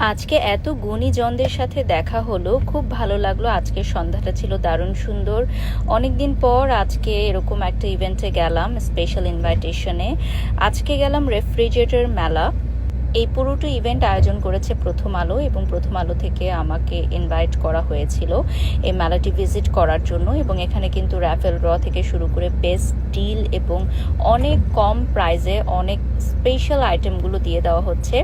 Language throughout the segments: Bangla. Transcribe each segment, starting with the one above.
আজকে এত গুণীজনদের সাথে দেখা হলো, খুব ভালো লাগল। আজকের সন্ধ্যাটা ছিল দারুণ সুন্দর। অনেক দিন পর আজকে এরকম একটা ইভেন্টে গেলাম স্পেশাল ইনভাইটেশনে আজকে গেলাম রেফ্রিজারেটর মেলা। এই পুরোটা ইভেন্ট আয়োজন করেছে প্রথম আলো এবং প্রথম আলো থেকে আমাকে ইনভাইট করা হয়েছিল এই মেলাটি ভিজিট করার জন্য এবং এখানে কিন্তু র্যাফেল র থেকে শুরু করে বেস্ট ডিল এবং অনেক কম প্রাইজে অনেক স্পেশাল আইটেমগুলো দিয়ে দেওয়া হচ্ছে।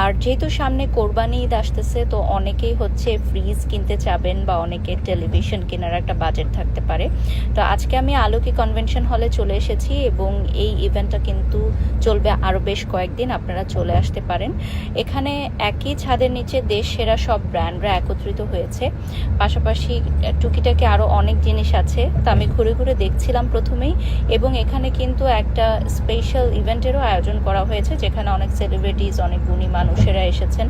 আর যেহেতু সামনে কোরবানি ঈদ আসতেছে, তো অনেকেই হচ্ছে ফ্রিজ কিনতে চাবেন বা অনেকে টেলিভিশন কেনার একটা বাজেট থাকতে পারে। তো আজকে আমি আলোকি কনভেনশন হলে চলে এসেছি এবং এই ইভেন্টটা কিন্তু চলবে আরও বেশ কয়েকদিন, আপনারা চলে আসতে পারেন। এখানে একই ছাদের নিচে দেশ সেরা সব ব্র্যান্ডরা একত্রিত হয়েছে। পাশাপাশি টুকিটাকে আরও অনেক জিনিস আছে, তা আমি ঘুরে ঘুরে দেখছিলাম প্রথমেই। এবং এখানে কিন্তু একটা স্পেশাল ইভেন্টেরও আয়োজন করা হয়েছে, যেখানে অনেক সেলিব্রিটিস অনেক গুণী মানুষেরা এসেছেন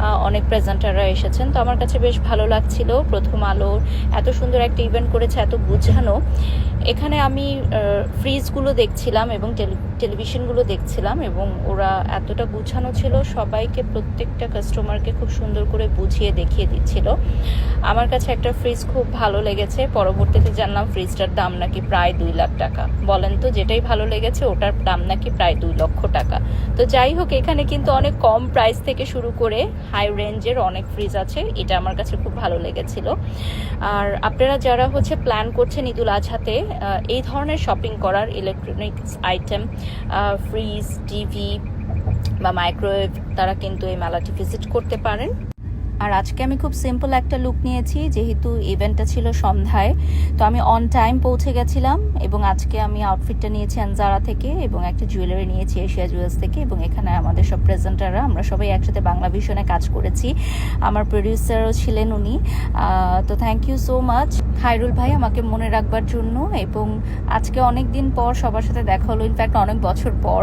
অনেক প্রেজেন্টাররা এসেছেন। তো আমার কাছে বেশ ভালো লাগছিল প্রথম আলোর, এত সুন্দর একটা ইভেন্ট করেছে, এত গুছানো। এখানে আমি ফ্রিজগুলো দেখছিলাম এবং টেলি- টেলিভিশনগুলো দেখছিলাম এবং ওরা এতটা গুছানো ছিল, সবাইকে, প্রত্যেকটা কাস্টমারকে খুব সুন্দর করে বুঝিয়ে দেখিয়ে দিচ্ছিল। আমার কাছে একটা ফ্রিজ খুব ভালো লেগেছে, পরবর্তীতে জানলাম ফ্রিজটার দাম নাকি প্রায় দুই লাখ টাকা। বলেন তো, যেটাই ভালো লেগেছে, ওটার দাম নাকি প্রায় দুই লক্ষ টাকা। তো যাই হোক, এখানে কিন্তু অনেক কম প্রাইস থেকে শুরু করে হাই রেঞ্জের অনেক ফ্রিজ আছে। এটা আমার কাছে খুব ভালো লেগেছিল। আর আপনারা যারা হচ্ছে প্ল্যান করছেন ঈদুল আজহাতে এই ধরনের শপিং করার ইলেকট্রনিক্স আইটেম ফ্রিজ টিভি বা মাইক্রোওয়েভ তারা কিন্তু এই মেলাটি ভিজিট করতে পারেন। আর আজকে আমি খুব সিম্পল একটা লুক নিয়েছি, যেহেতু ইভেন্টটা ছিল সন্ধ্যায়। তো আমি অন টাইম পৌঁছে গেছিলাম এবং আজকে আমি আউটফিটটা নিয়েছি আনজারা থেকে এবং একটা জুয়েলারি নিয়েছি এশিয়া জুয়েলস থেকে এবং এখানে আমাদের সব প্রেজেন্টাররা আমরা সবাই একসাথে বাংলা ভিশনে কাজ করেছি। আমার প্রডিউসারও ছিলেন উনি। তো thank you so much Khairul ভাই আমাকে মনে রাখবার জন্য এবং আজকে অনেক দিন পর সবার সাথে দেখা হলো ইনফ্যাক্ট অনেক বছর পর।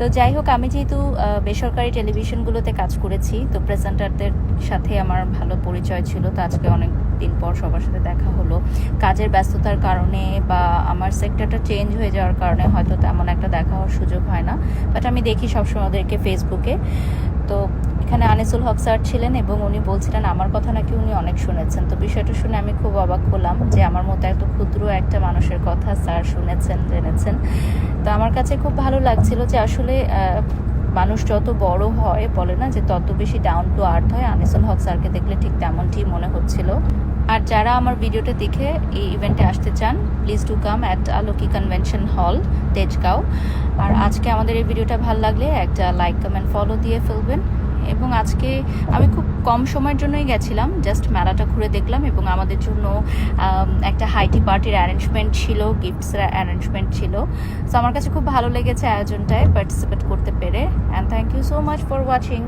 তো যাই হোক, আমি যেহেতু বেসরকারি টেলিভিশনগুলোতে কাজ করেছি, তো প্রেজেন্টারদের সাথে আমার ভালো পরিচয় ছিল। তো আজকে অনেক দিন পর সবার সাথে দেখা হলো। কাজের ব্যস্ততার কারণে বা আমার সেক্টরটা চেঞ্জ হয়ে যাওয়ার কারণে হয়তো তেমন একটা দেখা হওয়ার সুযোগ হয় না। বাট আমি দেখি সবসময় ওদেরকে ফেসবুকে তো এখানে আনিসুল হক স্যার ছিলেন এবং উনি বলছিলেন, আমার কথা নাকি উনি অনেক শুনেছেন। তো বিষয়টা শুনে আমি খুব অবাক হলাম যে আমার মতো এত ক্ষুদ্র একটা মানুষের কথা স্যার শুনেছেন, জেনেছেন। তো আমার কাছে খুব ভালো লাগছিল যে আসলে মানুষ যত বড় হয়, বলে না যে তত বেশি ডাউন টু আর্থ হয়, আনিসুল হক স্যারকে দেখলে ঠিক তেমনটি মনে হচ্ছিল। আর যারা আমার ভিডিওটা দেখে এই ইভেন্টে আসতে চান please to come at Aloki convention hall Tejgaon. আর আজকে আমাদের এই ভিডিওটা ভালো লাগলে একটা লাইক কমেন্ট ফলো দিয়ে ফেলবেন। এবং আজকে আমি খুব কম সময়ের জন্যই গেছিলাম জাস্ট মেলাটা ঘুরে দেখলাম এবং আমাদের জন্য একটা হাইটি পার্টির অ্যারেঞ্জমেন্ট ছিল গিফটসের অ্যারেঞ্জমেন্ট ছিল। সো আমার কাছে খুব ভালো লেগেছে আয়োজনটায় পার্টিসিপেট করতে পেরে। And thank you so much for watching